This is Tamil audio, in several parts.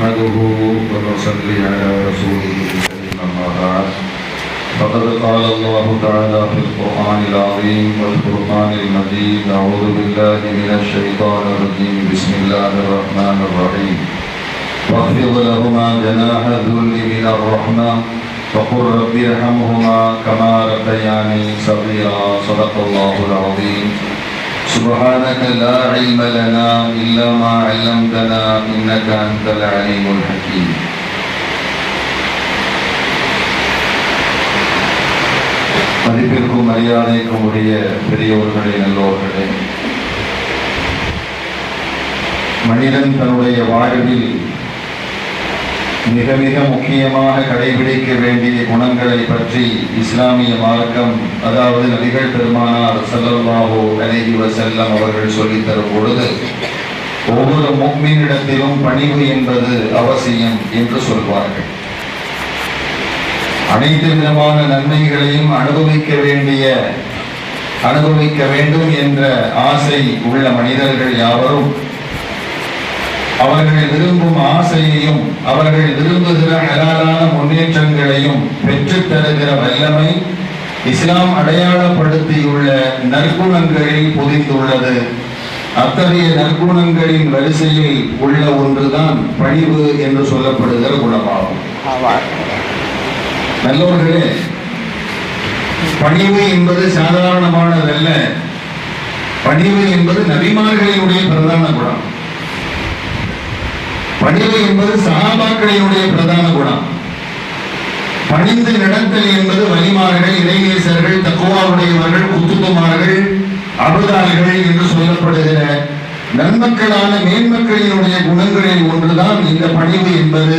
نحمده ونصلي على رسوله الكريم أما بعد. فقد قال الله تعالى في القرآن العظيم والفرقان المجيد أعوذ بالله من الشيطان الرجيم. بسم الله الرحمن الرحيم. واخفض لهما جناح الذل من الرحمة وقل رب ارحمهما كما ربياني صغيرا. صدق الله العظيم. سبحانك لا علم لنا إلا ما علمتنا إنك أنت العليم الحكيم மதிப்பிற்கும் மரியாதைக்கும் உரிய பெரியோர்களே நல்லோர்களே மனிதன் தன்னுடைய வாழ்வில் மிக மிக முக்கியமாக கடைபிடிக்க வேண்டிய குணங்களை பற்றி இஸ்லாமிய மார்க்கம் அதாவது நபிகள் பெருமானார் ஸல்லல்லாஹு அலைஹி செல்லம் அவர்கள் சொல்லித்தரும் பொழுது ஒவ்வொரு முக்மீனிடத்திலும் பணிவு என்பது அவசியம் என்று சொல்வார்கள். அனைத்து விதமான நன்மைகளையும் அனுபவிக்க வேண்டிய அனுபவிக்க வேண்டும் என்ற ஆசை உள்ள மனிதர்கள் யாவரும் அவர்கள் விரும்பும் ஆசையையும் அவர்கள் விரும்புகிற ஹலாலான முன்னேற்றங்களையும் பெற்றுத் தருகிற வல்லமை இஸ்லாம் அடையாளப்படுத்தியுள்ள நற்குணங்களில் பொதிந்துள்ளது. அத்தகைய நற்குணங்களின் வரிசையில் உள்ள ஒன்றுதான் பணிவு என்று சொல்லப்படுகிற குணமாகும். நல்லவர்களே பணிவு என்பது சாதாரணமானதல்ல. பணிவு என்பது நபிமார்களினுடைய பிரதான குணம். பணிவு என்பது சகாபாக்களினுடைய பிரதான குணம். பணிந்து நடத்தல் என்பது வலிமார்கள் இளைஞர்கள் தக்குவாவுடையவர்கள் குத்துக்குமார்கள் அபுதாரிகள் என்று சொல்லப்படுகிற நன்மக்களான மேன்மக்களினுடைய குணங்களில் ஒன்றுதான் இந்த பணிவு என்பது.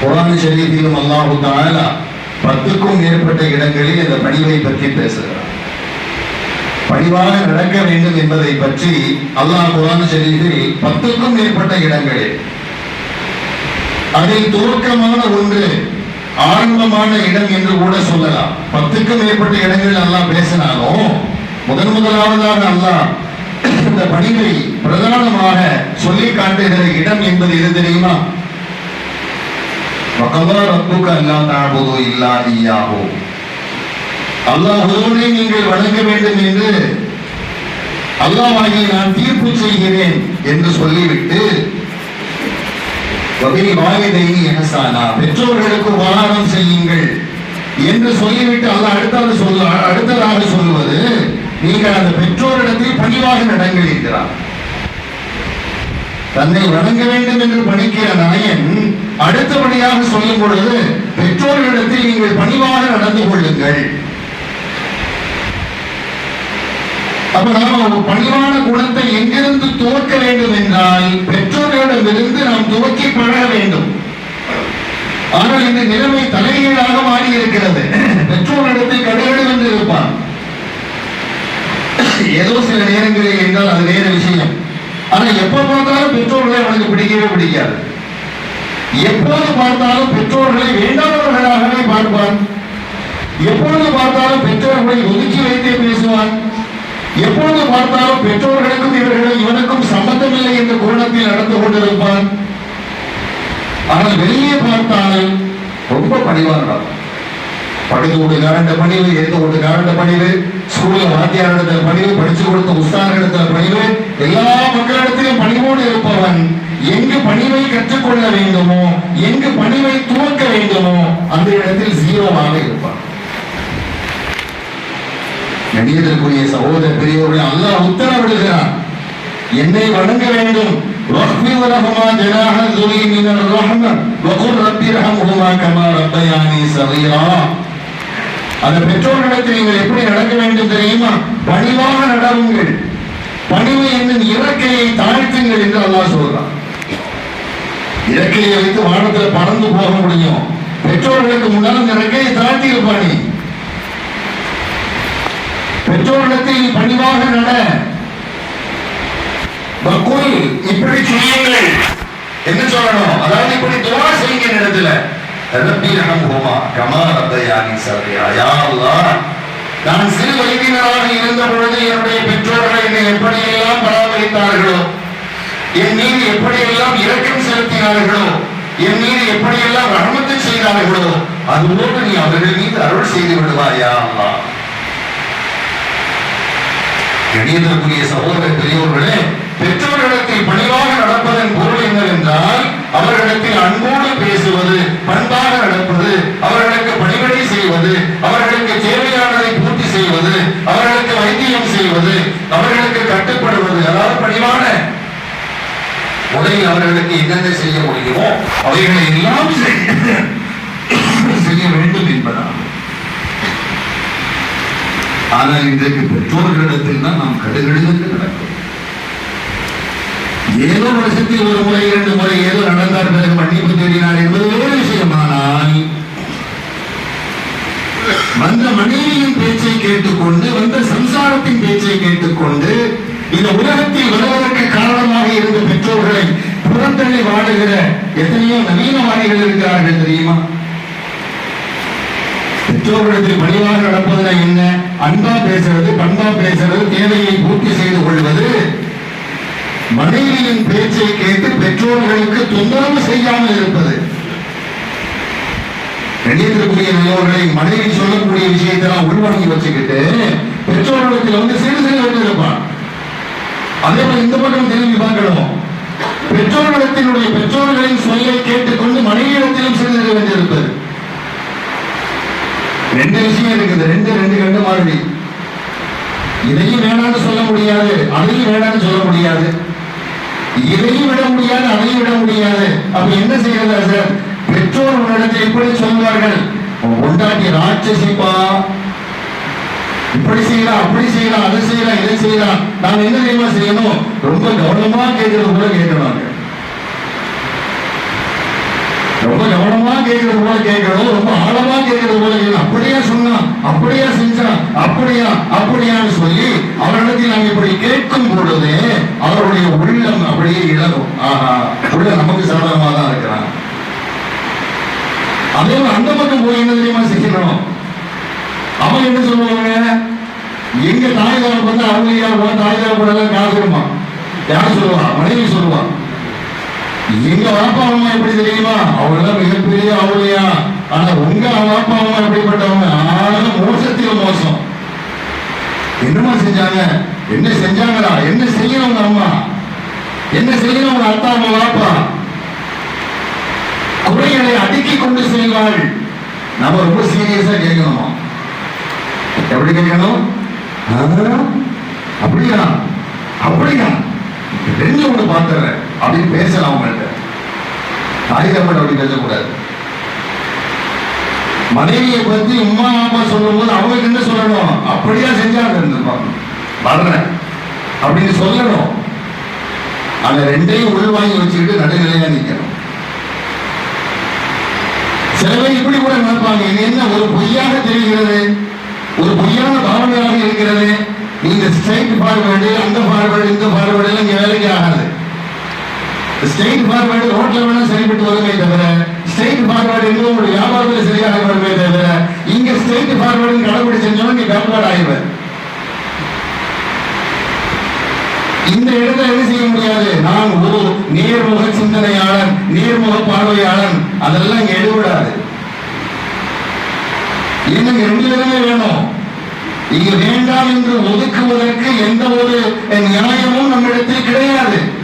குரான் ஷரீஃபிலும் அல்லாஹு தாலா பத்துக்கும் மேற்பட்ட இடங்களில் இந்த பணிவை பற்றி பேசுகிறார். பணிவாக விளங்க வேண்டும் என்பதை பற்றி அல்லாஹ் குரான் ஷெரீஃபில் பத்துக்கும் மேற்பட்ட இடங்களில் அதில் துவக்கமான ஒன்று ஆரம்பமான இடம் என்று கூட சொல்லலாம். பத்துக்கும் மேற்பட்ட இடங்களில் அல்லாஹ் பேசினாலும் முதன் முதலாவதாக அல்லாஹ் இந்த பணிகளை பிரதானமாக சொல்லி காட்டுகிற இடம் என்பது எது தெரியுமா? வகவா ரப்புக்கு அல்லா தாழ்வதோ இல்லா இயாவோ அல்லாஹ் நீங்கள் வணங்க வேண்டும் என்று அல்லாஹ்வாகிய நான் தீர்ப்பு செய்கிறேன் என்று சொல்லிவிட்டு வபில் வாலிதைனி எஹசானா பெற்றோர்களுக்கு உபகாரம் செய்யுங்கள் என்று சொல்லிவிட்டு அல்லாஹ் அடுத்தது சொல்ல அடுத்ததாக சொல்வது நீங்கள் அந்த பெற்றோரிடத்தில் பணிவாக நடங்கள் என்கிறார் தன்னை வணங்க வேண்டும் என்று பணிக்கிற நாயன் அடுத்தபடியாக சொல்லும் பொழுது பெற்றோர்களிடத்தில் நீங்கள் பணிவாக நடந்து கொள்ளுங்கள். அப்ப நாம ஒரு பணிவான குணத்தை எங்கிருந்து துவக்க வேண்டும் என்றால் பெற்றோர்களிடமிருந்து நாம் துவக்கி பழக வேண்டும். ஆனால் இந்த நிலைமை தலைகீழாக மாறி இருக்கிறது பெற்றோரிடத்தில் கடுகடு என்று இருப்பான் ஏதோ சில நேரங்களில் என்றால் அது வேறு விஷயம். ஆனா எப்ப பார்த்தாலும் பெற்றோர்களை அவனுக்கு பிடிக்கவே பிடிக்காது. எப்போது பார்த்தாலும் பெற்றோர்களை வேண்டாதவர்களாகவே பார்ப்பான். எப்பொழுது பார்த்தாலும் பெற்றோர்களை ஒதுக்கி வைத்தே பேசுவான். எப்பொழுது பார்த்தாலும் பெற்றோர்களுக்கும் இவர்கள் இவனுக்கும் சம்பந்தமில்லை என்ற கோணத்தில் நடந்து கொண்டிருப்பான். ஆனால் வெளியே பார்த்தால் ரொம்ப பணிவான படுத்து வீட்டுக்காரண்ட பணிவு எழுத்து வீட்டுக்காரண்ட பணிவு ஸ்கூல்ல வாத்தியாரிடத்துல பணிவு படிச்சு கொடுத்த உஸ்தாரிடத்துல பணிவு எல்லா மக்களிடத்திலும் பணிவோடு இருப்பவன். எங்கு பணிவை கற்றுக்கொள்ள வேண்டுமோ எங்கு பணிவை துவக்க வேண்டுமோ அந்த இடத்தில் ஜீரோவாக இருப்பான். கணியத்திற்குரிய சகோதர பெரியவர்கள் அல்லாஹ் உத்தரவிடுகிறான் என்னை வணங்க வேண்டும் واخفض لهما جناح الذل من الرحمة وقل رب ارحمهما كما ربياني صغيرا அந்த பெற்றோர்களிடத்தில் நீங்கள் எப்படி நடக்க வேண்டும் தெரியுமா பணிவாக நடவுங்கள் பணிவு என்னும் இறக்கையை தாழ்த்துங்கள் என்று அல்லாஹ் சொல்றான் இறக்கையை வைத்து வானத்துல பறந்து போக முடியும் பெற்றோர்களுக்கு முன்னால் அந்த இறக்கையை தாழ்த்தி இருப்பானி பெற்றோரிடத்தில் பணிவாக நட. வக்குல் இப்படி செய்யுங்கள். என்ன சொல்லணும்? அதாவது இப்படி துவா செய்யுங்க இடத்துல. ரப்பி ரஹம்ஹுமா கமா ரப்பயானி யா அல்லாஹ் நான் சிறு வயதினராக இருந்த பொழுது என்னுடைய பெற்றோர்கள் என்னை எப்படியெல்லாம் பராமரித்தார்களோ என் மீது எப்படியெல்லாம் இரக்கம் செலுத்தினார்களோ என் மீது எப்படியெல்லாம் ரஹமத்து செய்தார்களோ அதுபோல நீ அவர்கள் மீது அருள் செய்து விடுவாயா அல்லாஹ் கணியத்திற்குரிய சகோதர பெரியோர்களே பெற்றோர்களிடத்தில் பணிவாக நடப்பதன் பொருள் என்னவென்றால் அவர்களிடத்தில் அன்போடு பேசுவது பண்பாக நடப்பது அவர்களுக்கு பணிகளை செய்வது அவர்களுக்கு தேவையானதை பூர்த்தி செய்வது அவர்களுக்கு வைத்தியம் செய்வது அவர்களுக்கு கட்டுப்படுவது அதாவது பணிவான முறையில் அவர்களுக்கு என்னென்ன செய்ய முடியுமோ அவைகளை எல்லாம் செய்ய வேண்டும் என்பதாகும் ஆனால் இன்றைக்கு பெற்றோர்களிடத்தில் தான் நாம் கடுகடுகளுக்கு நடக்கும் ஏதோ வருஷத்தில் ஒரு முறை இரண்டு முறை ஏதோ நடந்தார் பிறகு மன்னிப்பு தேடினார் என்பது வேறு விஷயமானால் வந்த மனைவியின் பேச்சை கேட்டுக்கொண்டு வந்த சம்சாரத்தின் பேச்சை கேட்டுக்கொண்டு இந்த உலகத்தில் வருவதற்கு காரணமாக இருந்த பெற்றோர்களை புறந்தள்ளி வாடுகிற எத்தனையோ நவீனவாதிகள் இருக்கிறார்கள் தெரியுமா? பெற்றோர்களிடத்தில் பணிவாக நடப்பதுனா என்ன? அன்பா பேசுறது பண்பா பேசுறது தேவையை பூர்த்தி செய்து கொள்வது மனைவியின் பேச்சை கேட்டு பெற்றோர்களுக்கு தொந்தரவு செய்யாமல் இருப்பது. கண்ணியத்திற்குரிய நல்லவர்களை மனைவி சொல்லக்கூடிய விஷயத்தை நான் உள்வாங்கி வச்சுக்கிட்டு பெற்றோர்களுக்கு வந்து சிறு சிறு வந்து இருப்பான் அதே போல இந்த பக்கம் திரும்பி பார்க்கணும். பெற்றோர்களிடத்தினுடைய பெற்றோர்களின் சொல்லை கேட்டுக்கொண்டு மனைவியிடத்திலும் சிறு செய்ய வேண்டியிருப்பது ரெண்டு விஷயம் இருக்குது. ரெண்டு ரெண்டு ரெண்டு மாதிரி. இதையும் வேணாம்னு சொல்ல முடியாது. அதையும் வேணாம்னு சொல்ல முடியாது. இதையும் விட முடியாது அதையும் விட முடியாது. அப்ப என்ன செய்யறதா சார் பெற்றோர் உன்னிடத்தில் இப்படி சொல்வார்கள். உண்டாட்டி ராட்சசிப்பா. இப்படி செய்யலாம் அப்படி செய்யலாம் அதை செய்யலாம் இதை செய்யலாம் நாங்க என்ன தெரியுமா செய்யணும்? ரொம்ப கவனமா கேட்கறது கூட கேட்கிறாங்க. ரொம்ப கவனமா கேட்கறது போல கேட்கணும் ரொம்ப ஆழமா கேட்கறது போல அப்படியா சொன்னான் அப்படியா செஞ்சான் அப்படியா அப்படியான்னு சொல்லி அவரிடத்தில் நாம் இப்படி கேட்கும் பொழுது அவருடைய உள்ளம் அப்படியே இழகும் ஆஹா உள்ள நமக்கு சாதகமா தான் இருக்கிறான். அதே மாதிரி அந்த பக்கம் போய் என்ன தெரியுமா செய்யணும் அவன் என்ன சொல்லுவாங்க? எங்க தாய் வந்து அவங்க உன் தாய் தகவல் எல்லாம் காசுமா யார் சொல்லுவா? மனைவி சொல்லுவான் எங்க வாப்பா அம்மா எப்படி தெரியுமா? அவங்க மிகப்பெரிய அவளையா ஆனா உங்க வாப்பா அம்மா எப்படிப்பட்டவங்க? ஆனாலும் மோசத்தில் மோசம். என்னமா செஞ்சாங்க? என்ன செஞ்சாங்களா? என்ன செய்யணும் உங்க அம்மா? என்ன செய்யணும் உங்க அத்தா உங்க வாப்பா? குறைகளை அடுக்கி கொண்டு செய்வாள் நம்ம ரொம்ப சீரியஸா கேட்கணும்? எப்படி கேட்கணும்? அப்படியா? அப்படியா? ரெண்டு ஒண்ணு பாத்துறேன் அப்படின்னு பேசலாம் அவங்கள்ட்ட தாய் அப்படி பேசக்கூடாது. மனைவியை பத்தி உமா அப்பா சொல்லும் போது அவங்க என்ன சொல்லணும்? அப்படியா செஞ்சாங்க இருந்திருப்பாங்க. வர்றேன். அப்படின்னு சொல்லணும். அந்த ரெண்டையும் உள்வாங்கி வச்சுக்கிட்டு நடுநிலையா நிக்கணும். சில பேர் இப்படி கூட நினைப்பாங்க. இது என்ன ஒரு பொய்யாக தெரிகிறது? ஒரு பொய்யான பாவனையாக இருக்கிறது? நீங்க ஸ்ட்ரைட் ஃபார்வேர்டு அந்த ஃபார்வேர்டு இந்த ஃபார்வேர்டு எல்லாம் இங்க வேலைக்கு ஆகாது. ஸ்ட்ரெயிட் ஃபார்வர்டு ரோட்ல வேணா சரிப்பட்டு வருமே தவிர ஸ்ட்ரைட் ஃபார்வர்டு எங்க உங்களுடைய வியாபாரத்துல சரியாக வருமே தவிர இங்க ஸ்ட்ரைட் ஃபார்வர்டு கடைபிடி செஞ்சோம் நீ பேக்வேர்ட் ஆயிடுவேன் இந்த இடத்துல என்ன செய்ய முடியாது? நான் ஒரு நேர்முக சிந்தனையாளன் நேர்முக பார்வையாளன். அதெல்லாம் இங்க எடுபடாது. இன்னும் ரெண்டு பேருமே வேணும். இங்க வேண்டாம் என்று ஒதுக்குவதற்கு எந்த ஒரு நியாயமும் நம்மிடத்தில் கிடையாது.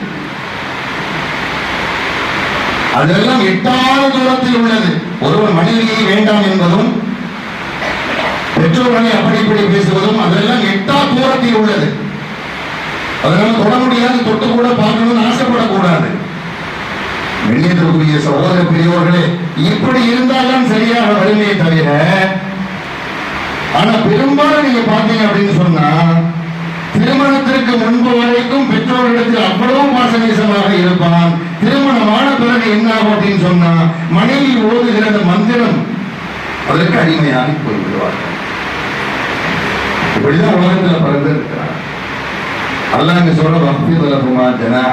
அதெல்லாம் எட்டாத தூரத்தில் உள்ளது. ஒருவர் மனைவியை வேண்டாம் என்பதும் பெற்றோர்களை அப்படி இப்படி பேசுவதும் அதெல்லாம் எட்டா தூரத்தில் உள்ளது. அதனால தொட முடியாது தொட்டு கூட பார்க்கணும்னு ஆசைப்படக்கூடாது. வெளியேற்றக்கூடிய சகோதர பெரியவர்களே இப்படி இருந்தால்தான் சரியாக வலிமையை தவிர ஆனா பெரும்பாலும் நீங்க பாத்தீங்க அப்படின்னு சொன்னா திருமணத்திற்கு முன்பு வரைக்கும் பெற்றோர்களிடத்தில் அவ்வளவு பாசநேசமாக இருப்பான். திருமணமான பிறகு என்ன ஆகும் அப்படின்னு சொன்னா மனைவி ஓதுகிற அந்த மந்திரம் அதற்கு அடிமையாகி போய்விடுவார்கள். இப்படிதான் உலகத்துல பிறந்திருக்கிறார் அல்லாஹ் இங்க சொல்ற பக்தி ஜனாஹ ஜனாக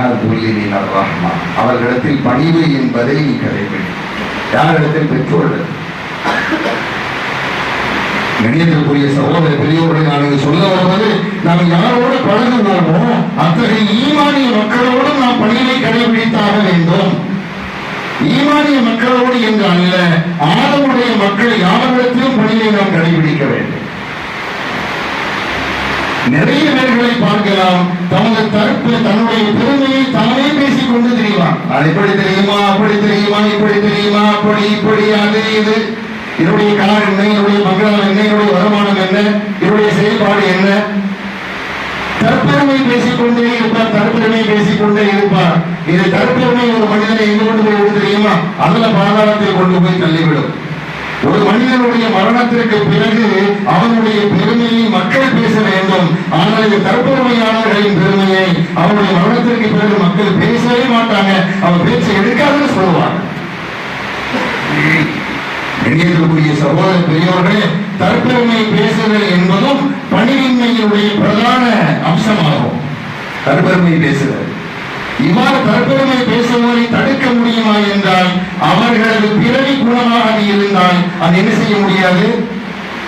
மினர் ரஹ்மா அவர்களிடத்தில் பணிவு என்பதை நீ கடைபிடி யாரிடத்தில்? பெற்றோர்கள் கணியத்திற்குரிய சகோதர பெரியவர்களை நான் சொல்ல வருவது நாம் யாரோடு பழகுவோமோ அத்தகைய ஈமானிய மக்களோடு நாம் பணியை கடைபிடித்தாக வேண்டும். ஈமானிய மக்களோடு என்று அல்ல ஆதமுடைய மக்கள் யாரிடத்திலும் பணியை நாம் கடைபிடிக்க வேண்டும். நிறைய பேர்களை பார்க்கலாம் தமது தரப்பு தன்னுடைய பெருமையை தானே பேசிக் கொண்டு தெரியுமா அது எப்படி தெரியுமா அப்படி தெரியுமா இப்படி தெரியுமா அப்படி இப்படி அது இது. என்னுடைய கார் என்ன? என்னுடைய மங்களம் என்ன? என்னுடைய வருமானம் என்ன? என்னுடைய செயல்பாடு என்ன? தற்பெருமை பேசிக்கொண்டே இருப்பார் தற்பெருமை பேசிக்கொண்டே இருப்பார். இது தற்பெருமை ஒரு மனிதனை எங்க கொண்டு போய் விடும் தெரியுமா? அதுல பாதாளத்தில் கொண்டு போய் தள்ளிவிடும். ஒரு மனிதனுடைய மரணத்திற்கு பிறகு அவனுடைய பெருமையை மக்கள் பேச வேண்டும். ஆனால் இந்த தற்பெருமையாளர்களின் பெருமையை அவனுடைய மரணத்திற்கு பிறகு மக்கள் பேசவே மாட்டாங்க. அவன் பேச்சை எடுக்காதுன்னு சொல்லுவாங்க. கண்ணியத்திற்குரிய சகோதர பெரியவர்களே தற்பெருமை பேசுதல் என்பதும் பணிவின்மையினுடைய பிரதான அம்சமாகும். தற்பெருமை பேசுதல். இவ்வாறு தற்பெருமை பேசுவதை தடுக்க முடியுமா என்றால் அவர்களது பிறவி குணமாக அது இருந்தால் அது என்ன செய்ய முடியாது?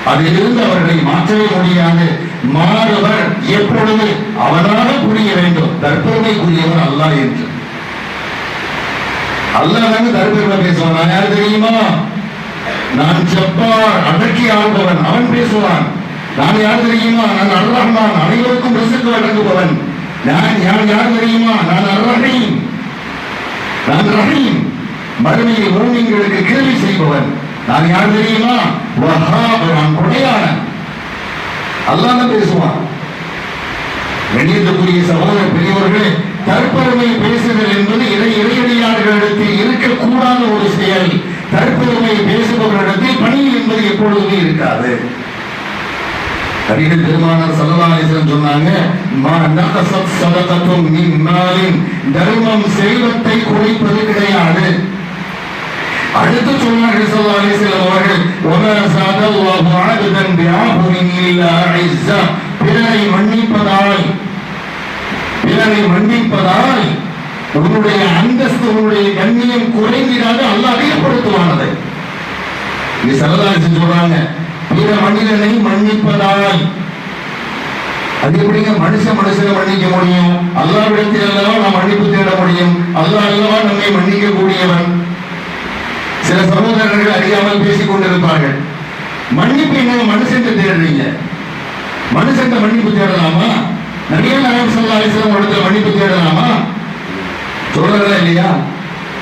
அதிலிருந்து அவர்களை மாற்றவே முடியாது. மாறவர் எப்பொழுது அவனாக புரிய வேண்டும். தற்பெருமைக்குரியவர் அல்ல என்று. அல்லாஹ் தற்பெருமை பேசுவான். யார் தெரியுமா? நான் ஜப்பார் அடக்கி ஆள்பவன் அவன் பேசுவான். நான் யார் தெரியுமா? நான் அர் அனைவருக்கும் ரிசுக்கு வழங்குபவன். நான் யார் யார் தெரியுமா? நான் அர் நான் ரஹீம். மறுமையில் மூமிங்களுக்கு கேள்வி செய்பவன். நான் யார் தெரியுமா? வஹாப் நான் கொடையான அல்லாஹ் பேசுவான். கண்ணியத்துக்குரிய சகோதர பெரியவர்களே தற்பெருமை பேசுதல் என்பது இறை இறையடியார்களிடத்தில் இருக்கக்கூடாத ஒரு செயல். தற்பெருமை பேசுபவர்களிடத்தில் பணி என்பது எப்பொழுதுமே இருக்காது. நபிகள் பெருமானார் ஸல்லல்லாஹு சொன்னாங்க மா நகசத் ஸதகத்தும் மின் மாலின். தர்மம் செல்வத்தை குறைப்பது கிடையாது. அடுத்து சொன்னார்கள் ஸல்லல்லாஹு அலைஹி வஸல்லம் அவர்கள் வமா ஸாதல்லாஹு அபதன் பிஆஃபின் இல்லா இஸ்ஸா. பிறரை மன்னிப்பதால் பிறரை மன்னிப்பதால் உன்னுடைய அந்தஸ்து உன்னுடைய கண்ணியம் குறைந்திடாது அல்ல அதிகப்படுத்துவானது. இது சரதாசி சொல்றாங்க. பிற மனிதனை மன்னிப்பதால். அது எப்படிங்க? மனுஷன் மனுஷனை மன்னிக்க முடியும்? அல்லாவிடத்தில் அல்லவா நாம் மன்னிப்பு தேட முடியும்? அல்லா அல்லவா நம்மை மன்னிக்க கூடியவன் சில சகோதரர்கள் அறியாமல் பேசிக் கொண்டிருப்பார்கள். மன்னிப்பு என்ன? மனுஷன் தேடுறீங்க. மனுஷன் மன்னிப்பு தேடலாமா? நிறைய நாயகம் ஸல்லல்லாஹு அலைஹி இடத்துல மன்னிப்பு தேடலாமா? சொல்றதா இல்லையா?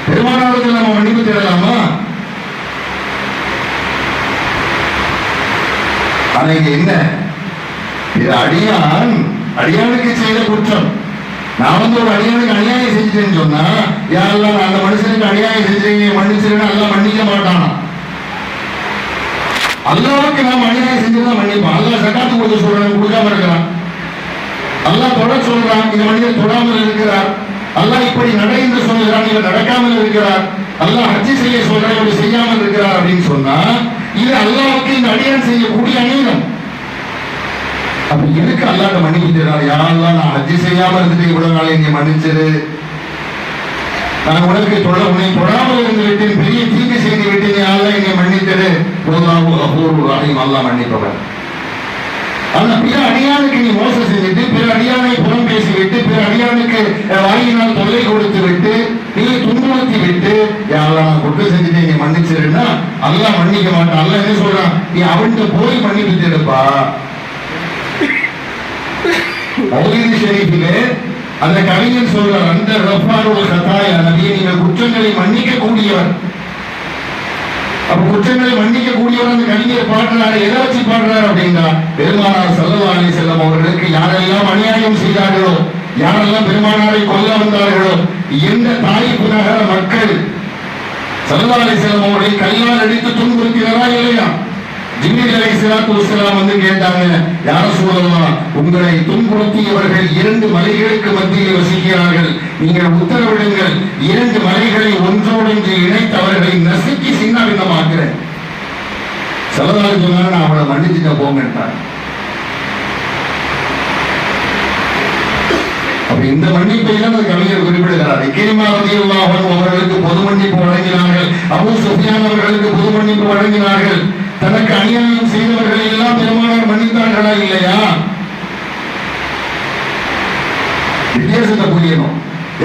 பெருமானாருக்கு நம்ம மன்னிப்பு தேடலாமா? அன்னைக்கு என்ன? இது அடியான் அடியானுக்கு செய்த குற்றம். நான் வந்து ஒரு அடியானுக்கு அநியாயம் செஞ்சுட்டேன்னு சொன்னா யாரெல்லாம் அந்த மனுஷனுக்கு அநியாயம் செஞ்சீங்க மன்னிச்சிருன்னு எல்லாம் மன்னிக்க மாட்டானா? அல்லாவுக்கு நாம் அநியாயம் செஞ்சுதான் மன்னிப்பான் அல்லா சட்டாத்து கொடுத்து சொல்றான் கொடுக்காம இருக்கிறான். அல்லா தொட சொல்றான் இந்த மனிதன் தொடாமல் இருக்கிறார் அல்லாஹ் இப்படி நட என்று சொல்கிறான் இவர் நடக்காமல் இருக்கிறார். அல்லாஹ் ஹஜ்ஜி செய்ய சொல்றான் இவர் செய்யாமல் இருக்கிறார் அப்படின்னு சொன்னா இது அல்லாவுக்கு இந்த அடியான் செய்யக்கூடிய அநீதம். அப்ப எதுக்கு அல்லாஹ் மன்னிப்பு தர்றாரு யாரெல்லாம் நான் ஹஜ்ஜி செய்யாம இருந்துட்டு இவ்வளவு நாள் என்னை மன்னிச்சது? நான் உனக்கு தொட உன்னை தொடாமல் இருந்து விட்டேன் பெரிய தீங்கு செய்து விட்டேன் யாரெல்லாம் என்னை மன்னித்தது. பொதுவாக அபூர்வ ராணியும் அல்லாஹ் மன்னிப்பவன் ஆனா பிற அடியானுக்கு நீ மோசம் செஞ்சுட்டு பிற அடியானை புறம் பேசிவிட்டு பிற அடியானுக்கு வாயினால் தொல்லை கொடுத்து விட்டு நீ துன்புறுத்தி விட்டு யாரெல்லாம் நான் குற்றம் செஞ்சுட்டு நீ மன்னிச்சிருன்னா அல்லாஹ் மன்னிக்க மாட்டான். அல்ல என்ன சொல்றான்? நீ அவன்கிட்ட போய் மன்னிப்பு தேடுப்பா. மௌலிது ஷெரீஃபிலே அந்த கவிஞன் சொல்றார் அந்த ரஃபாரோட கதாயா நபியை நீங்கள் குற்றங்களை மன்னிக்க கூடியவர் அப்ப குற்றங்களை மன்னிக்க கூடியவர் அந்த கவிஞர் பாடுறாரு எதை வச்சு பாடுறாரு அப்படின்னா பெருமானார் செல்லவாணி செல்லம் அவர்களுக்கு யாரெல்லாம் அநியாயம் செய்தார்களோ யாரெல்லாம் பெருமானாரை கொல்ல வந்தார்களோ எந்த தாய்ப்பு நகர மக்கள் ஸல்லல்லாஹு செல்லம் அவர்களை கையால் அடித்து துன்புறுத்தினரா இல்லையா? ஜிப்ரீல் சிலாத்து வஸ்ஸலாம் வந்து கேட்டாங்க யார சொல்லலாம் உங்களை துன்புறுத்தியவர்கள் இரண்டு மலைகளுக்கு மத்தியில் வசிக்கிறார்கள். நீங்கள் உத்தரவிடுங்கள். இரண்டு மலைகளை ஒன்றோடொன்று இணைத்து அவர்களை நசுக்கி சின்ன பின்னமாக்குறேன் சலதாரி சொன்னாங்க நான் அவளை மன்னிச்சுட்ட போங்கன்ட்டாங்க அப்ப இந்த மன்னிப்பை தான் அந்த கவிஞர் குறிப்பிடுகிறார். இக்கிரிமா ரலியல்லாஹு அவர்களுக்கு பொது மன்னிப்பு வழங்கினார்கள். அபூ சுஃபியான் அவர்களுக்கு பொது மன்னிப்பு வழங்கினார்கள். தனக்கு அநியாயம் செய்தவர்களை எல்லாம் பெருமானார் மன்னித்தார்களா இல்லையா? வித்தியாசத்தை புரியணும்.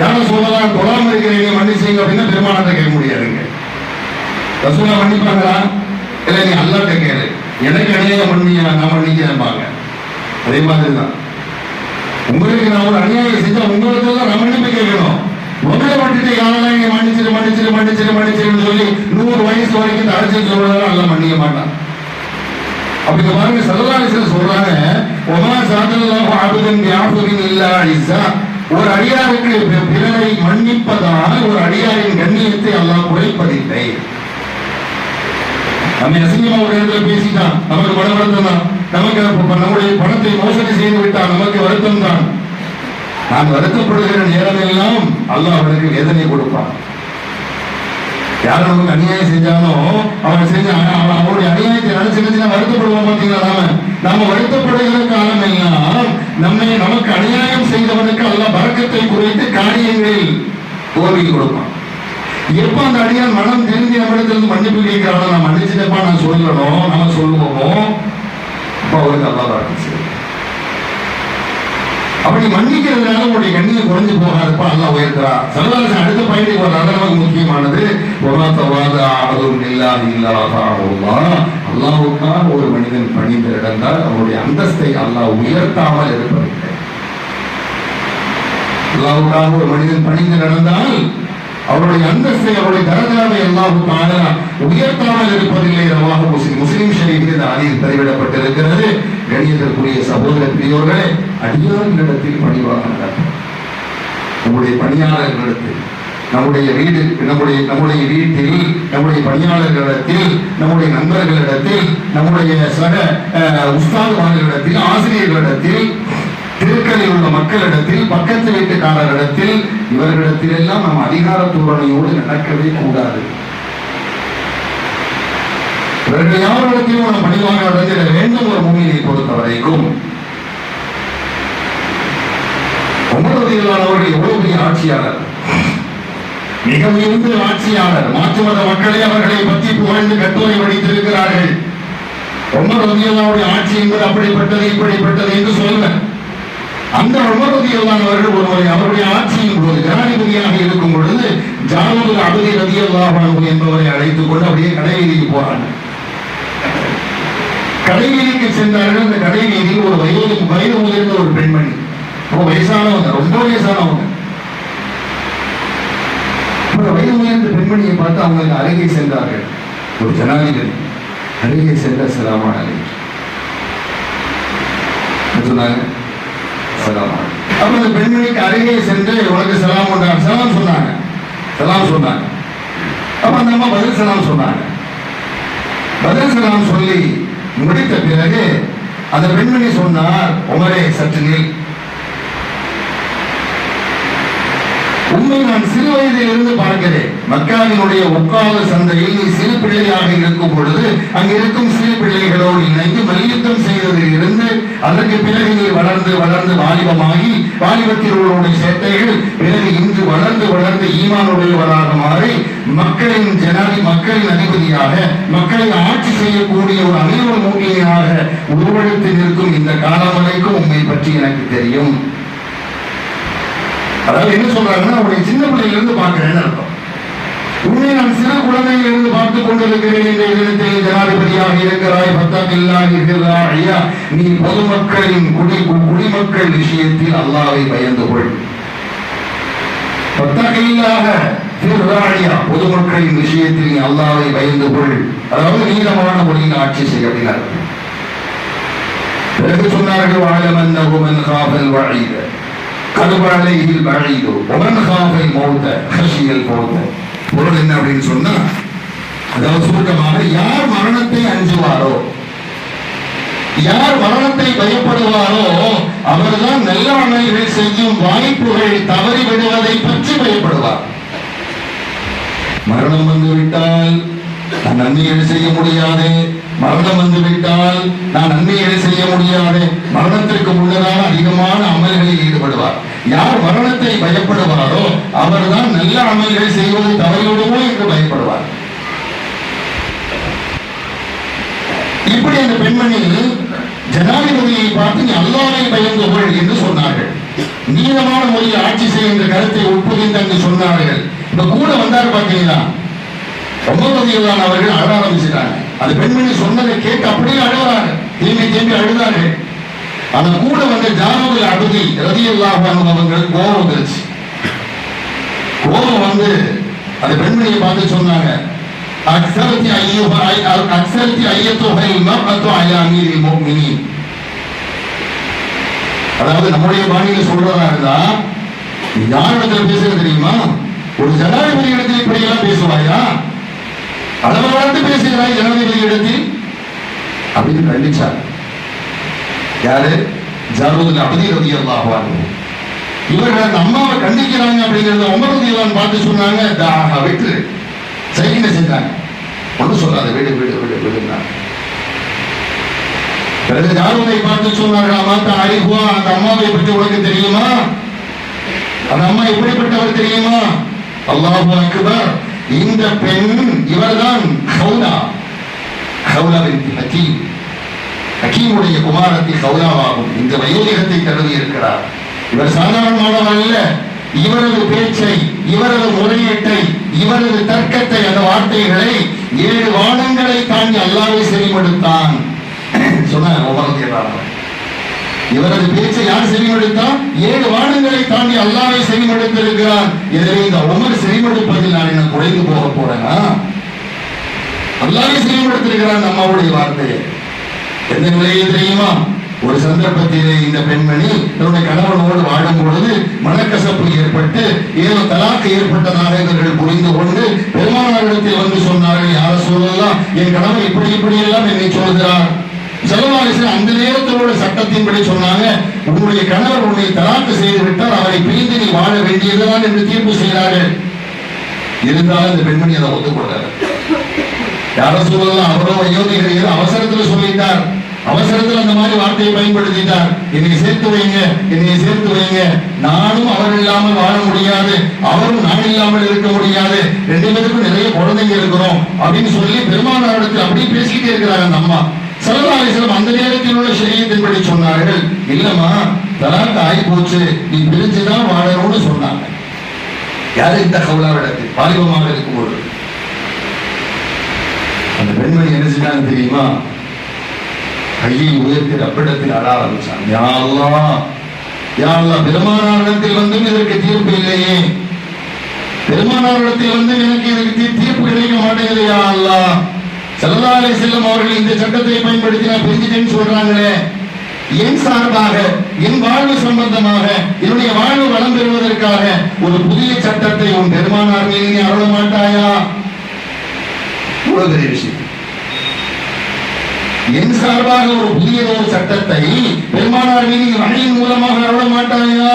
யாரும் சொல்லலாம் தொழாம இருக்கிறீங்க மன்னிச்சீங்க அப்படின்னா பெருமானாரை கேட்க முடியாது. ரசூலா மன்னிப்பாங்களா? இல்லை நீ அல்லாட்ட கேளு. எனக்கு அநியாயம் பண்ணியா நான் மன்னிக்கிறேன்பாங்க. அதே மாதிரி தான் உங்களுக்கு நான் ஒரு அநியாயம் செஞ்சா உங்களுக்கு தான் நான் மன்னிப்பு கேட்கணும். முதல்ல விட்டுட்டு யாரெல்லாம் நீங்க மன்னிச்சிரு மன்னிச்சிரு மன்னிச்சிரு மன்னிச்சிருன்னு சொல்லி நூறு வயசு வரைக்கும் தடைச்சு சொல்றதால எல்லாம் மன்னிக்க மாட்டான். அப்படி பாருங்க சல்லல்லாஹு சொல்றாங்க ஒமா சாதல்லாஹு அபுதன் பியாஃபுரின் இல்லா இஸ்ஸா ஒரு அடியாருக்கு பிறரை மன்னிப்பதால் ஒரு அடியாரின் கண்ணியத்தை அல்லாஹ் குறைப்பதில்லை. நம்ம அசிங்கமா ஒரு இடத்துல பேசிட்டான் நமக்கு மன வருத்தம் தான் நமக்கு நம்முடைய பணத்தை மோசடி செய்து விட்டான் நமக்கு வருத்தம் தான். நான் வருத்தப்படுகிற நேரமெல்லாம் அல்லாஹ் அவனுக்கு வேதனை கொடுப்பான். யார் நமக்கு அநியாயம் செஞ்சாலும் அவன் செஞ்ச அவன் அவனுடைய அநியாயத்தை நினைச்சு நினைச்சு நான் வருத்தப்படுவோம் பார்த்தீங்களா நாம? நாம வருத்தப்படுகிற காலம் எல்லாம் நம்மை நமக்கு அநியாயம் செய்தவனுக்கு அல்ல பறக்கத்தை குறைத்து காரியங்களில் தோல்வி கொடுப்பான். எப்ப அந்த அடியான் மனம் தெரிஞ்சு நம்மிடத்திலிருந்து மன்னிப்பு கேட்கிறானோ நான் மன்னிச்சிட்டப்பா நான் சொல்லணும் நம்ம சொல்லுவோமோ அப்ப அவருக்கு அல்லாஹ் பறக்கத்தை அப்படி மன்னிக்கிறதுனால உங்களுடைய கண்ணியை குறைஞ்சு போகாதப்ப அல்லா உயர்த்தா சரதாசன் அடுத்த பயணிக்கு வர்றாங்க நமக்கு முக்கியமானது. பொருளாதார ஆவதும் இல்லாது இல்லாதா அல்லாவுக்காக ஒரு மனிதன் பணிந்து இடந்தால் அவருடைய அந்தஸ்தை அல்லாஹ் உயர்த்தாமல் இருப்பதில்லை. அல்லாவுக்காக ஒரு மனிதன் பணிந்து நடந்தால் அவருடைய அந்தஸ்தை அவருடைய தரதாவை அல்லாஹு உயர்த்தாமல் இருப்பதில்லை. ரவாக முஸ்லிம் முஸ்லிம் ஷரீஃபில் இந்த ஆதியில் பதிவிடப்பட்டிருக்கிறது. கணியத்திற்குரிய சகோதர பெரியோர்களே அடியார்களிடத்தில் பணிவாக நம்முடைய பணியாளர்களிடத்தில் நம்முடைய வீடு நம்முடைய நம்முடைய வீட்டில் நம்முடைய பணியாளர்களிடத்தில் நம்முடைய நண்பர்களிடத்தில் நம்முடைய சக அஹ், உஸ்தாதுமார்களிடத்தில் ஆசிரியர்களிடத்தில் திருக்கலில் உள்ள மக்களிடத்தில் பக்கத்து வீட்டுக்காரர்களிடத்தில் இவர்களிடத்தில் எல்லாம் நாம் அதிகார தோரணையோடு நடக்கவே கூடாது. இவர்கள் யாரிடத்தையும் ஒரு பணிவாக நடந்திட வேண்டும் ஒரு மூமியை பொறுத்த வரைக்கும். உமரதியிலானவர்கள் எவ்வளவு பெரிய ஆட்சியாளர்? மிக உயர்ந்த ஆட்சியாளர். மாற்று மத மக்களை அவர்களை பற்றி புகழ்ந்து கட்டுரை படித்திருக்கிறார்கள். உமர் ரதியல்லாவுடைய ஆட்சி என்பது அப்படிப்பட்டது இப்படிப்பட்டது என்று சொல்வேன் அந்த உமர் ஒருவரை அவருடைய ஆட்சியின் போது ஜனாதிபதியாக இருக்கும் பொழுது ஜானூர் அபதி ரதியல்லாஹ் என்பவரை அழைத்துக் கொண்டு அப்படியே கடைவீதிக்கு போறாங்க. கடைவீதிக்கு சென்றார்கள். அந்த கடைவீதியில் ஒரு வயது வயது முதிர்ந்த ஒரு பெண்மணி. ரொம்ப வயசானவங்க ரொம்ப வயசானவங்க. வயது உயர்ந்த பெண்மணியை பார்த்து அவங்களுக்கு அருகே சென்றார்கள். ஒரு ஜனாதிபதி. அருகே சென்ற சலாமான சொன்னாங்க? சலாமா அப்ப அந்த பெண்மணிக்கு அருகே சென்று உனக்கு சலாம் கொண்டாங்க சலாம் சொன்னாங்க. சலாம் சொன்னாங்க. அப்ப அந்த அம்மா பதில் சலாம் சொன்னாங்க. பதில் சலாம் சொல்லி முடித்த பிறகு அந்த பெண்மணி சொன்னார் உமரே சற்று நில். உண்மை நான் சிறு வயதில் இருந்து பார்க்கிறேன். மக்காவினுடைய உட்கால சந்தையில் நீ சிறு பிள்ளையாக இருக்கும் பொழுது அங்கு இருக்கும் சிறு பிள்ளைகளோடு இணைந்து மல்யுத்தம் செய்ததில் இருந்து அதற்கு பிறகு நீ வளர்ந்து வளர்ந்து வாலிபமாகி வாலிபத்தில் சேட்டைகள் பிறகு இன்று வளர்ந்து வளர்ந்து ஈமானுடையவராக மாறி மக்களின் ஜனாதி மக்களின் அதிபதியாக மக்களை ஆட்சி செய்யக்கூடிய ஒரு அனைவரும் மூலியாக உருவெடுத்து நிற்கும் இந்த காலம் வரைக்கும் உண்மை பற்றி எனக்கு தெரியும். அதாவது என்ன சொல்றாங்கன்னா அவருடைய சின்ன பிள்ளையில இருந்து பார்க்கிறேன்னு அர்த்தம். உன்னை நான் சிறு குழந்தையில இருந்து பார்த்து கொண்டிருக்கிறேன் இந்த இடத்தில் ஜனாதிபதியாக இருக்கிறாய். பத்தாம் இல்லாக இருக்கிறாய் ஐயா நீ பொதுமக்களின் குடி குடிமக்கள் விஷயத்தில் அல்லாவை பயந்து கொள். பத்தாக்கில்லாக திருராழியா பொதுமக்களின் விஷயத்தில் நீ அல்லாவை பயந்து கொள். அதாவது நீளமான மொழியில் ஆட்சி செய்ய அப்படின்னாரு பிறகு சொன்னார்கள் வாழமன்னகு மன் வாழிகள் வழித கருவாழையில் வழிதோ? உமன் காவை மௌத்த கஷியல் மௌத்த பொருள் என்ன அப்படின்னு சொன்னா அதாவது சுருக்கமாக யார் மரணத்தை அஞ்சுவாரோ யார் மரணத்தை பயப்படுவாரோ அவர்தான் நல்ல அமல்கள் செய்யும் வாய்ப்புகள் தவறி விடுவதை பற்றி பயப்படுவார். மரணம் வந்து விட்டால் நன்மைகள் செய்ய முடியாது. மரணம் வந்து விட்டால் நான் நன்மைகளை செய்ய முடியாது. மரணத்திற்கு முன்னதாக அதிகமான அமல்களில் ஈடுபடுவார். யார் மரணத்தை பயப்படுவாரோ அவர்தான் நல்ல அமல்களை செய்வது தவறிவிடுமோ என்று பயப்படுவார். இப்படி அந்த பெண்மணி ஜனாதிபதியை பார்த்து நீ அல்லாவை பயந்து என்று சொன்னார்கள். நீளமான மொழியில் ஆட்சி செய்கின்ற கருத்தை உட்புகின்ற அங்கு சொன்னார்கள். இப்ப கூட வந்தார் பார்த்தீங்களா ஒன்பதாம் அவர்கள் அழ ஆரம்பிச்சிட்டாங்க அந்த பெண்மணி சொன்னதை கேட்டு அப்படியே அழுவாங்க திரும்பி திரும்பி அழுதாங்க அந்த கூட வந்த ஜானூரில் அழுதி. ரதி அன்ஹு அவங்களுக்கு கோபம் வந்துருச்சு. கோபம் வந்து அந்த பெண்மணியை பார்த்து சொன்னாங்க. அக்ஸரத்தி ஐயுஹ அக்ஸரத்தி ஐயத்துஹல் மர்அத்து ஐயா அமீரில் முஃமினீன். அதாவது நம்முடைய பாணியில சொல்றதா இருந்தா நீ யாரிடத்துல பேசுறது தெரியுமா? ஒரு ஜனாதிபதி இடத்துல இப்படி எல்லாம் பேசுவாயா? அளவு வளர்ந்து பேசுகிறாய் ஜனாதிபதி இடத்தில் அப்படின்னு கண்டிச்சார். யாரு? ஜாரூதுல் அபதி ரதி அல்லாஹ் இவர்கள் அந்த அம்மாவை கண்டிக்கிறாங்க அப்படிங்கறத ஒன்பது தீவான் பார்த்து சொன்னாங்க. "தா, விட்டு சைக்கிண்ட செஞ்சாங்க ஒன்றும் சொல்லாத வீடு வீடு வீடு வீடுனாங்க பிறகு ஜாரூதை பார்த்து சொன்னார்கள் அம்மாத்த அறிகுவா அந்த அம்மாவை பற்றி உனக்கு தெரியுமா? அந்த அம்மா எப்படிப்பட்டவர் தெரியுமா? அல்லாஹு அக்பர். இந்த பெண் இவர்தான் ஹவுலா ஹவுலா ஹக்கீம். ஹக்கீமுடைய குமாரத்தி ஹவுலாவாகும் இந்த வயோதிகத்தை தழுவி இருக்கிறார் இவர் சாதாரணமானவர் அல்ல. இவரது பேச்சை இவரது முறையீட்டை இவரது தர்க்கத்தை அந்த வார்த்தைகளை ஏழு வானங்களை தாண்டி அல்லாவே செறிமடுத்தான் சொன்ன உமரது இவரது பேச்சை யார் செவிமடுத்தார் ஏழு வானங்களை தாண்டி அல்லாவை செவிமடுத்திருக்கிறார். எனவே இந்த உமர் செவிமடுப்பதில் நான் என்ன குறைந்து போக போறேனா? அல்லாவே செவிமடுத்திருக்கிறான் அம்மாவுடைய வார்த்தையை. எந்த நிலையை தெரியுமா? ஒரு சந்தர்ப்பத்திலே இந்த பெண்மணி தன்னுடைய கணவனோடு வாழும் பொழுது மனக்கசப்பு ஏற்பட்டு ஏதோ தலாக்கு ஏற்பட்டதாக இவர்கள் புரிந்து கொண்டு பெருமானாரிடத்தில் வந்து சொன்னார்கள் யார சொல்லலாம் என் கணவன் இப்படி இப்படி எல்லாம் என்னை சொல்கிறார். செலவாரிசு அந்த நேரத்தோட சட்டத்தின்படி சொன்னாங்க உங்களுடைய கணவர் உன்னை தலாக்கு செய்து விட்டால் அவரை பிரிந்து நீ வாழ வேண்டியதுதான் என்று தீர்ப்பு செய்கிறார்கள் இருந்தாலும் இந்த பெண்மணி அதை ஒத்துக்கொள்றாரு யாரும் சொல்லலாம் அவரோ அயோத்தியர் அவசரத்துல சொல்லிட்டார். அவசரத்துல அந்த மாதிரி வார்த்தையை பயன்படுத்திட்டார். என்னை சேர்த்து வைங்க என்னை சேர்த்து வைங்க. நானும் அவர் இல்லாமல் வாழ முடியாது. அவரும் நான் இல்லாமல் இருக்க முடியாது. ரெண்டு பேருக்கும் நிறைய குழந்தைங்க இருக்கிறோம் அப்படின்னு சொல்லி பெருமானாரிடத்தில் அப்படியே பேசிக்கிட்டே இருக்கிறாங்க அந்த அம்மா. சரதாரிசலம் அந்த நேரத்தில் உள்ள சரியத்தின்படி சொன்னார்கள். இல்லம்மா தலாக்கு ஆகி போச்சு நீ பிரிஞ்சுதான் வாழணும்னு சொன்னாங்க. யாரு இந்த கவுலாவிடத்தில் வாலிபமாக இருக்கும்போது. அந்த பெண்மணி என்ன செஞ்சாங்க தெரியுமா? கையை உயர்த்தி ரப்பிடத்தில் அழ ஆரம்பிச்சாங்க யாரெல்லாம் யாரெல்லாம் பெருமானாரிடத்தில் வந்தும் இதற்கு தீர்ப்பு இல்லையே. பெருமானாரிடத்தில் வந்து எனக்கு இதற்கு தீர்ப்பு கிடைக்க மாட்டேங்குது யாரெல்லாம் அல்லாஹ் செல்லும் அவர்கள் இந்த சட்டத்தை பயன்படுத்தி நான் பிரிஞ்சிட்டேன்னு சொல்றாங்களே. என் சார்பாக என் வாழ்வு சம்பந்தமாக என்னுடைய வாழ்வு வளம் பெறுவதற்காக ஒரு புதிய சட்டத்தை உன் பெருமானார் மீது நீ அருள மாட்டாயா? பெரிய விஷயம். என் சார்பாக ஒரு புதிய ஒரு சட்டத்தை பெருமானார் மீது நீ வகையின் மூலமாக அருள மாட்டாயா?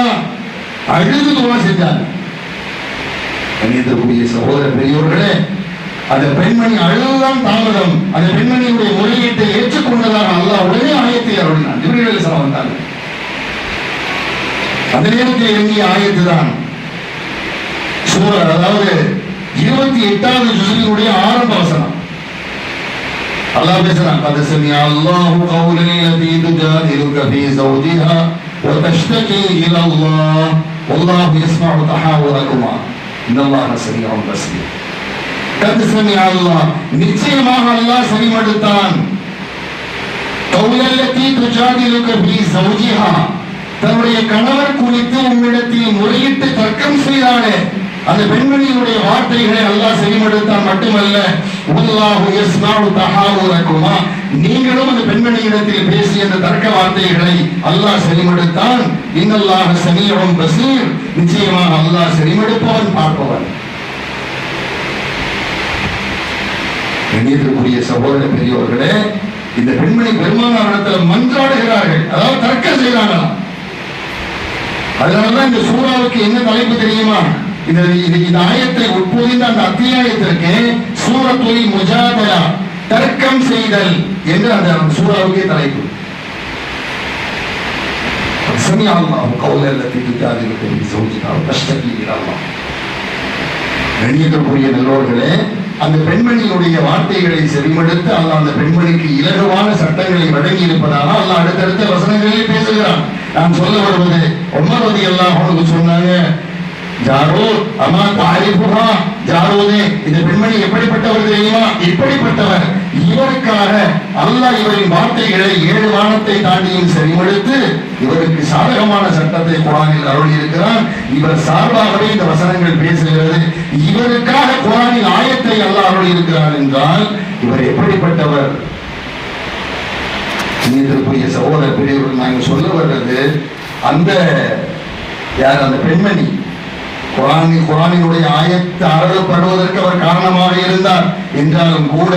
அழுது துவா செஞ்சாங்க. சகோதர பெரியோர்களே அந்த பெண்மணி அழுதுதான் தாமதம் அந்த பெண்மணியுடைய முறையீட்டை ஏற்றுக்கொண்டதாக அல்லாஹ் உடனே ஆயத்தை அருளினான் ஜிப்ரீல் சலாம் வந்தாங்க அந்த நேரத்தில் இறங்கிய ஆயத்து தான் சூர அதாவது இருபத்தி எட்டாவது ஜுசுலினுடைய ஆரம்ப வசனம் அல்லாஹ் பேசுறான் قد سمع الله قول التي تجادلك في زوجها وتشتكي الى الله والله يسمع تحاوركما ان الله سميع بصير தத்துசமி அல்லா நிச்சயமாக அல்லாஹ் செவிமடுத்தான் கௌலல்லத்தி துஜாதிலுக்கு பி சௌஜிஹா. தன்னுடைய கணவர் குறித்து உன்னிடத்தில் முறையிட்டு தர்க்கம் செய்தானே அந்த பெண்மணியுடைய வார்த்தைகளை அல்லாஹ் செவிமடுத்தான் மட்டுமல்ல உல்லாஹு யஸ்மாவு தஹாவுரகுமா நீங்களும் அந்த பெண்மணியிடத்தில் பேசிய அந்த தர்க்க வார்த்தைகளை அல்லாஹ் செவிமடுத்தான் இன்னல்லாஹ சனியவன் பசீர். நிச்சயமாக அல்லாஹ் செவிமடுப்பவன் பார்ப்பவன். கண்ணியத்திற்குரிய சகோதர பெரியவர்களே இந்த பெண்மணி பெருமானாரிடத்துல மன்றாடுகிறார்கள் அதாவது தர்க்கம் செய்கிறாங்களாம் அதனாலதான் இந்த சூறாவுக்கு என்ன தலைப்பு தெரியுமா இந்த இது இந்த ஆயத்தை உட்பொதிந்த அந்த அத்தியாயத்திற்கு சூரத்துலி முஜாதலா தர்க்கம் செய்தல் என்று அந்த சூறாவுக்கே தலைப்பு سمع الله قول التي تجادلك في زوجها وتشتكي الى الله கண்ணியத்திற்குரிய நல்லோர்களே அந்த பெண்மணியினுடைய வார்த்தைகளை செவிமடுத்து அல்ல அந்த பெண்மணிக்கு இலகுவான சட்டங்களை வழங்கி இருப்பதாக அல்ல அடுத்தடுத்த வசனங்களில் பேசுகிறான். நான் சொல்ல வருவது ஒன்பது எல்லாம் உனக்கு சொன்னாங்க ஜாரோ அம்மா தாரிபுகா ஜாரோதே இந்த பெண்மணி எப்படிப்பட்டவர் தெரியுமா? இப்படிப்பட்டவர். இவருக்காக அல்லாஹ் இவரின் வார்த்தைகளை ஏழு வானத்தை தாண்டியும் செறிவெடுத்து இவருக்கு சாதகமான சட்டத்தை குரானில் அருளி இருக்கிறார் இவர் சார்பாகவே இந்த வசனங்கள் பேசுகிறது. இவருக்காக குரானின் ஆயத்தை அல்ல அருளி இருக்கிறார் என்றால் இவர் எப்படிப்பட்டவர்? நீதிற்குரிய சகோதர பெரியவர்கள் நாங்கள் சொல்ல வர்றது அந்த யார் அந்த பெண்மணி குரானி குரானினுடைய ஆயத்து அருளப்படுவதற்கு அவர் காரணமாக இருந்தார். என்றாலும் கூட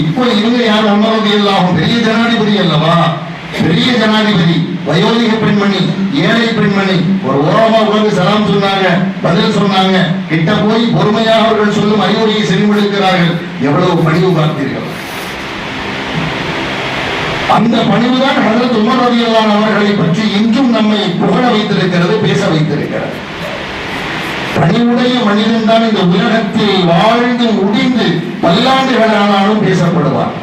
இப்போ இவங்க யார் அமரது இல்லாமல் பெரிய ஜனாதிபதி அல்லவா? பெரிய ஜனாதிபதி வயோதிக பெண்மணி ஏழை பெண்மணி ஒரு ஓரமா உலக சலாம் சொன்னாங்க பதில் சொன்னாங்க. கிட்ட போய் பொறுமையாக அவர்கள் சொல்லும் அறிவுரையை செவிமடுக்கிறார்கள். எவ்வளவு பணிவு பார்த்தீர்கள்? அந்த பணிவுதான் ஹசரத் உமர் ரலியல்லாஹு அவர்களை பற்றி இன்றும் நம்மை புகழ வைத்திருக்கிறது பேச வைத்திருக்கிறது. பணிவுடைய மனிதன் தான் இந்த உலகத்தில் வாழ்ந்து முடிந்து பல்லாண்டுகள் ஆனாலும் பேசப்படுவார்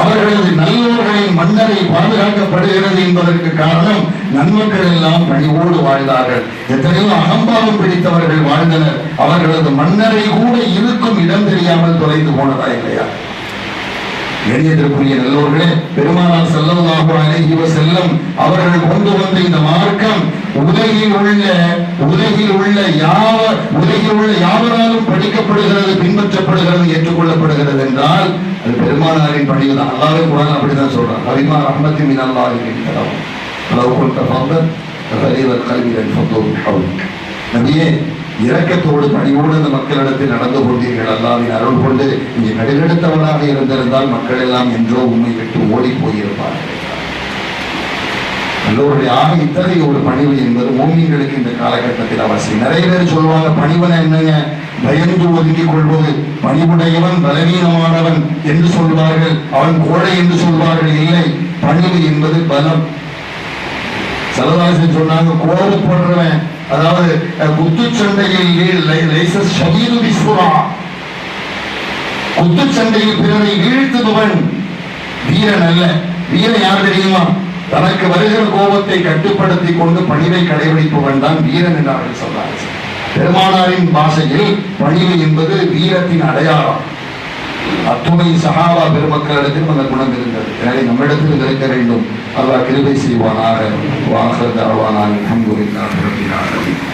அவர்களது நல்லவர்களின் மன்னரை பாதுகாக்கப்படுகிறது என்பதற்கு காரணம் நன்மக்கள் எல்லாம் பணிவோடு வாழ்ந்தார்கள். எத்தனையோ அகம்பாவம் பிடித்தவர்கள் வாழ்ந்தனர். அவர்களது மன்னரை கூட இருக்கும் இடம் தெரியாமல் தொலைந்து போனதா இல்லையா? எளியதற்குரிய நல்லோர்களே பெருமானார் செல்லல்லாஹு அலைஹி வஸல்லம் அவர்கள் கொண்டு வந்த இந்த மார்க்கம் உலகில் உள்ள உலகில் உள்ள யாவர் உலகில் உள்ள யாவராலும் படிக்கப்படுகிறது பின்பற்றப்படுகிறது ஏற்றுக்கொள்ளப்படுகிறது என்றால் அது பெருமானாரின் பணிகள். தான் அல்லாவே குரான் அப்படிதான் சொல்றான். ஹரிமா அஹமதி மின் அல்லா அளவு அளவுகொள் தபாந்தர் ஹரிவர் கல்வியன் நபியே இரக்கத்தோடு பணியோடு அந்த மக்களிடத்தில் நடந்து கொண்டீர்கள். அல்லாவின் அருள் கொண்டு நீங்கள் நடுநடுத்தவனாக இருந்திருந்தால் மக்கள் எல்லாம் என்றோ உண்மை விட்டு ஓடி போயிருப்பார்கள். எல்லோருடைய ஆக இத்தகைய ஒரு பணிவு என்பது மோமியங்களுக்கு இந்த காலகட்டத்தில் அவசியம். நிறைய பேர் சொல்லுவாங்க பணிவன என்னங்க? பயந்து ஒதுங்கிக் கொள்வது. பணிவுடையவன் பலவீனமானவன் என்று சொல்வார்கள். அவன் கோழை என்று சொல்வார்கள். இல்லை பணிவு என்பது பலம். சரதாசன் சொன்னாங்க கோபப்படுறவன் அதாவது குத்துச்சண்டையில் குத்துச்சண்டையில் பிறரை வீழ்த்துபவன் வீரன் அல்ல. வீரன் யார் தெரியுமா? தனக்கு வருகிற கோபத்தை கட்டுப்படுத்திக் கொண்டு பணிவை கடைபிடிப்பவன் தான் வீரன் என்றார்கள் சொல்றார்கள். பெருமானாரின் பாஷையில் பணிவு என்பது வீரத்தின் அடையாளம். அத்துணை சகாபா பெருமக்களிடத்திலும் அந்த குணம் இருந்தது. எனவே நம்மிடத்தில் இருக்க வேண்டும். அல்லாஹ் கிருபை செய்வானாக. வாசல் தரவானாக அல்ஹம்துலில்லாஹி